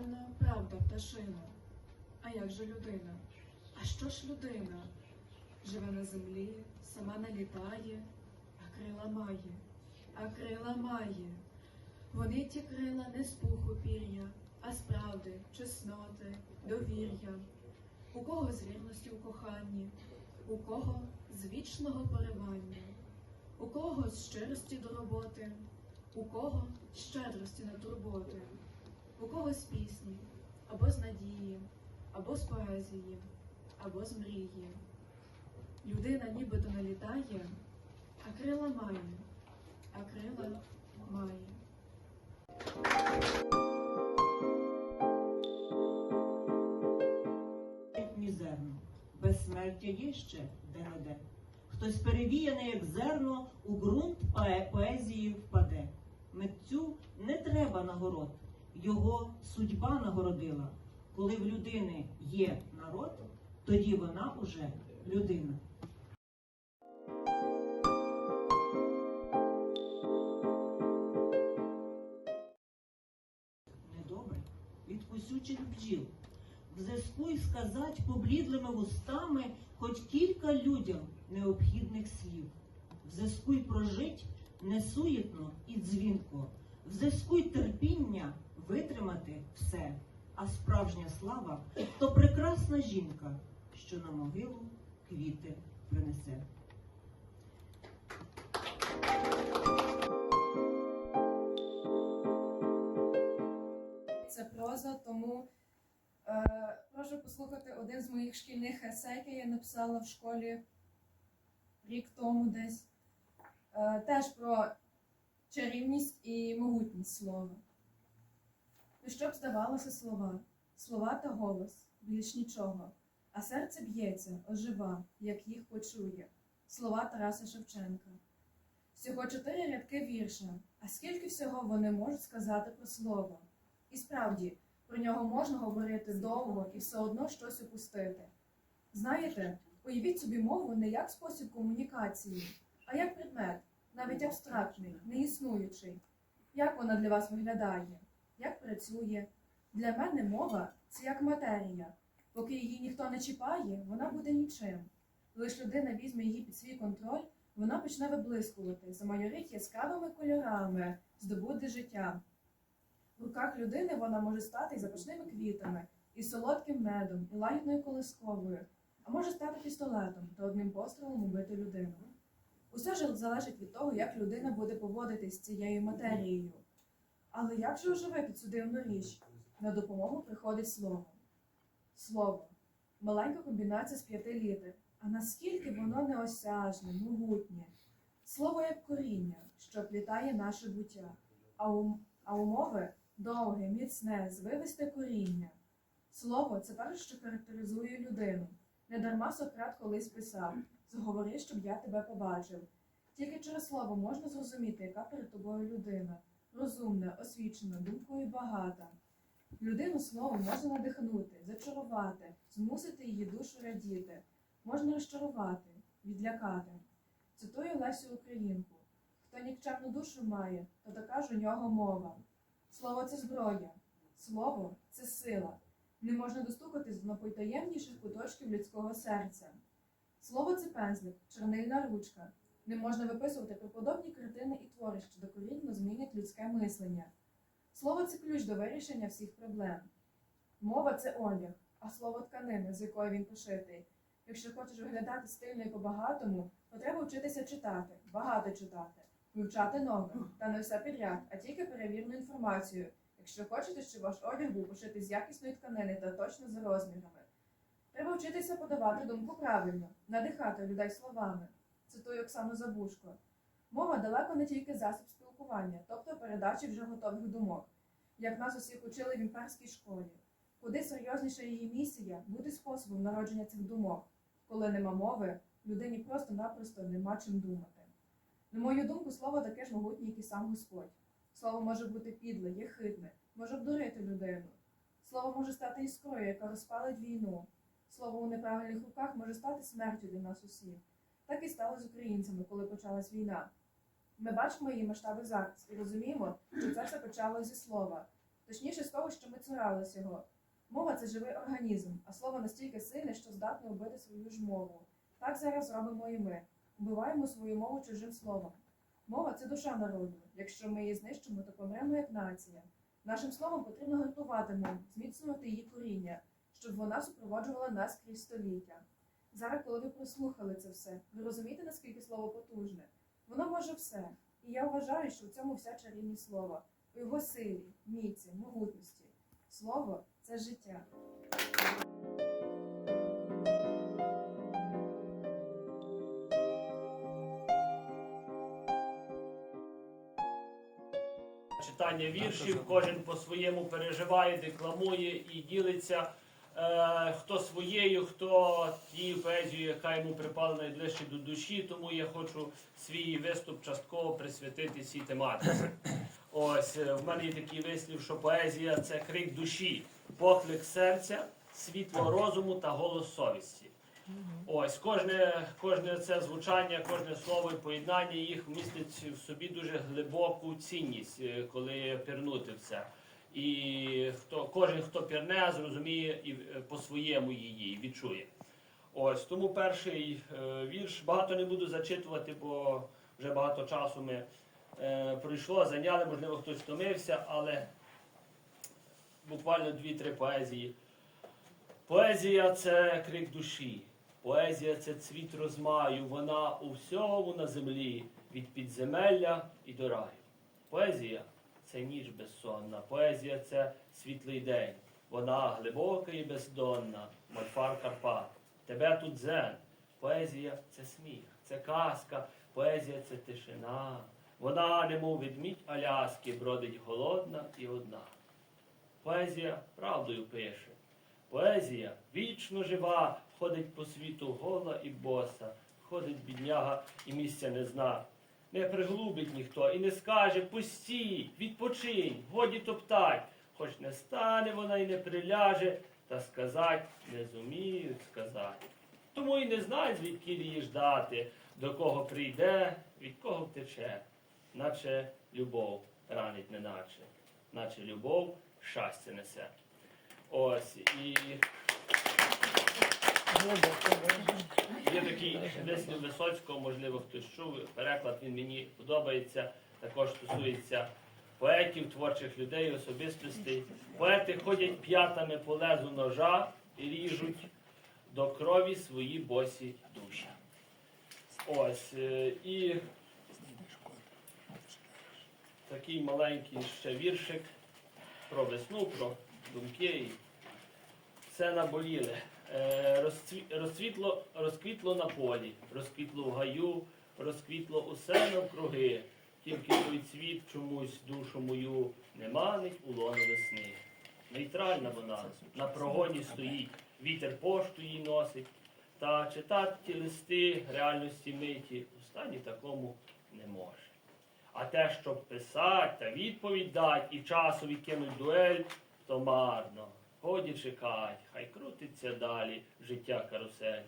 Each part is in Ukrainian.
напевно, правда пташина. А як же людина? А що ж людина? Живе на землі, сама не літає, а крила має, а крила має. Вони ті крила не з пуху пір'я, а з правди, чесноти, довір'я. У кого з вірності у коханні, у кого з вічного поривання, у кого з щирості до роботи, у кого з щедрості на турботи, у кого з пісні, або з надії, або з поезії, або з мрії. Людина нібито не літає, а крила має, а крила має. ні зерно. Безсмертя є ще де-не-де. Хтось перевіяний, як зерно, у ґрунт поезії впаде. Митцю не треба нагород, його судьба нагородила. Коли в людини є народ, тоді вона уже людина. Недобре від кусючих бджіл. Взискуй сказать поблідлими вустами хоч кілька людям необхідних слів. Взискуй прожить несуєтно і дзвінко. Взискуй терпіння витримати все. А справжня слава то прекрасна жінка, що на могилу квіти принесе. Це проза, тому е, прошу послухати один з моїх шкільних есе, який я написала в школі рік тому десь. Е, теж про чарівність і могутність слова. Ну, що б здавалося слова, слова та голос, більш нічого, а серце б'ється, ожива, як їх почує. Слова Тараса Шевченка. Всього чотири рядки вірша, а скільки всього вони можуть сказати про слово. І справді, про нього можна говорити довго і все одно щось упустити. Знаєте, уявіть собі мову не як спосіб комунікації, а як предмет, навіть абстрактний, неіснуючий. Як вона для вас виглядає? Як працює? Для мене мова це як матерія. Поки її ніхто не чіпає, вона буде нічим. Лиш людина візьме її під свій контроль, вона почне виблискувати, замайорить яскравими кольорами, здобуде життя. В руках людини вона може стати і запашними квітами, і солодким медом, і лагідною колисковою, а може стати пістолетом та одним пострілом убити людину. Усе ж залежить від того, як людина буде поводитись з цією матерією. Але як же оживити цю дивну річ? На допомогу приходить слово. Слово маленька комбінація з п'яти літер. А наскільки воно неосяжне, могутнє. Слово як коріння, що плітає наше буття, а у, а у мови довге, міцне, звивисте коріння. Слово це перше, що характеризує людину. Недарма Сократ колись писав Заговори, щоб я тебе побачив. Тільки через слово можна зрозуміти, яка перед тобою людина розумна, освічена, думкою багата. Людину словом можна надихнути, зачарувати, змусити її душу радіти, можна розчарувати, відлякати. Цитую Лесю Українку: хто нікчемну душу має, то така ж у нього мова. Слово це зброя, слово це сила. Не можна достукатись до найпотаємніших куточків людського серця. Слово це пензлик, чорнильна ручка. Не можна виписувати преподобні картини і твори, що докорінно змінять людське мислення. Слово це ключ до вирішення всіх проблем. Мова це одяг, а слово тканина, з якої він пошитий. Якщо хочеш виглядати стильно і по-багатому, то треба вчитися читати, багато читати, вивчати нове, та не все підряд, а тільки перевірну інформацію, якщо хочете, щоб ваш одяг був пошитий з якісної тканини та точно за розмірами. Треба вчитися подавати думку правильно, надихати людей словами. Цитую Оксану Забушко. Мова далеко не тільки засіб спілкування, тобто передачі вже готових думок, як нас усіх учили в імперській школі. Куди серйозніша її місія бути способом народження цих думок. Коли нема мови, людині просто-напросто нема чим думати. На мою думку, слово таке ж могутнє, як і сам Господь. Слово може бути підле, є хитне, може обдурити людину. Слово може стати іскрою, яка розпалить війну. Слово у неправильних руках може стати смертю для нас усіх. Так і стало з українцями, коли почалась війна. Ми бачимо її масштаби зараз і розуміємо, що це все почалося зі слова, точніше з того, що ми цурались його. Мова це живий організм, а слово настільки сильне, що здатне вбити свою ж мову. Так зараз робимо і ми. Вбиваємо свою мову чужим словом. Мова це душа народу. Якщо ми її знищимо, то помремо як нація. Нашим словом потрібно гартувати мову, зміцнювати її коріння, щоб вона супроводжувала нас крізь століття. Зараз, коли ви прослухали це все, ви розумієте, наскільки слово потужне? Воно може все. І я вважаю, що в цьому вся чарівність слова, у його силі, міці, могутності. Слово це життя. читання віршів, кожен по-своєму переживає, декламує і ділиться. Е, хто своєю, хто тією поезією, яка йому припала найближче до душі, тому я хочу свій виступ частково присвятити цій тематиці. Ось е, в мене є такий вислів, що поезія це крик душі, поклик серця, світло розуму та голос совісті. Ось кожне, кожне це звучання, кожне слово і поєднання їх містить в собі дуже глибоку цінність, е, коли пірнути в це. І хто, кожен, хто пірне, зрозуміє і е, по-своєму її відчує. Ось тому перший е, вірш багато не буду зачитувати, бо вже багато часу ми е, пройшло, зайняли, можливо, хтось втомився, але буквально дві-три поезії. Поезія це крик душі. Поезія це цвіт розмаю, вона у всьому на землі, від підземелля і до раю. Поезія це ніч безсонна, поезія це світлий день. Вона глибока і бездонна, мольфар Карпат. Тебе тут зен. Поезія це сміх, це казка, поезія це тишина. Вона, немов ведмідь Аляски, бродить голодна і одна. Поезія правдою пише. Поезія вічно жива, ходить по світу гола і боса, ходить бідняга і місця не зна. Не приглубить ніхто і не скаже пустій, відпочинь, годі топтать, хоч не стане вона і не приляже, та сказать не зуміють сказати. Тому і не знай, звідки її ждати, до кого прийде, від кого втече, наче любов ранить неначе, наче любов щастя несе. Ось і є такий вислів Висоцького, можливо, хтось чув. Переклад він мені подобається. Також стосується поетів, творчих людей, особистостей. Поети ходять п'ятами по лезу ножа і ріжуть до крові свої босі душі. Ось е, і такий маленький ще віршик про весну, про думки. І все наболіле. Е, розцві- Розцвітло, розквітло на полі, розквітло в гаю, розквітло усе навкруги. Тільки той цвіт чомусь душу мою не манить у лоно весни. Нейтральна вона, на прогоні стоїть, вітер пошту їй носить. Та читати ті листи реальності миті у стані такому не може. А те, щоб писать та відповідь дать і часу відкинуть дуель, то марно. Годі чекать, хай крутиться далі життя карусель.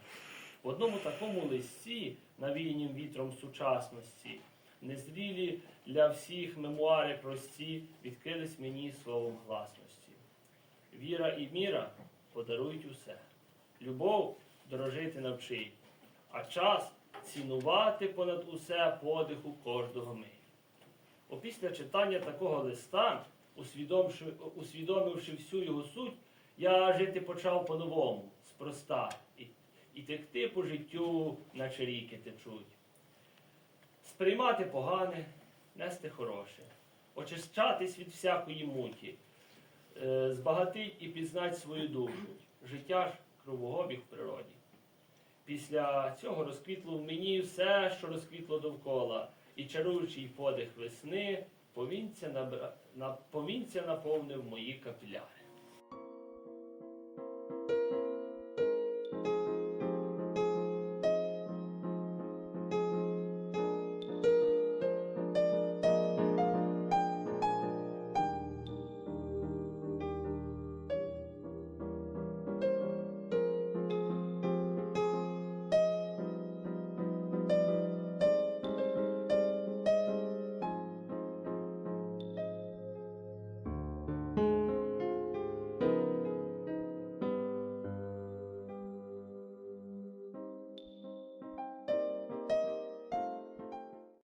В одному такому листі, навійнім вітром сучасності, незрілі для всіх мемуари прості відкрились мені словом гласності. Віра і міра подарують усе. Любов дорожити навчить, а час цінувати понад усе подиху кожного мить. Опісля читання такого листа, усвідомивши, усвідомивши всю його суть, я жити почав по-новому, спроста, і, і текти по життю, наче ріки течуть. Сприймати погане, нести хороше, очищатись від всякої муті, е, збагатить і пізнать свою душу. Життя ж кругообіг в природі. Після цього розквітло в мені все, що розквітло довкола, і чаруючий подих весни повінця, набра... повінця наповнив мої капіляри.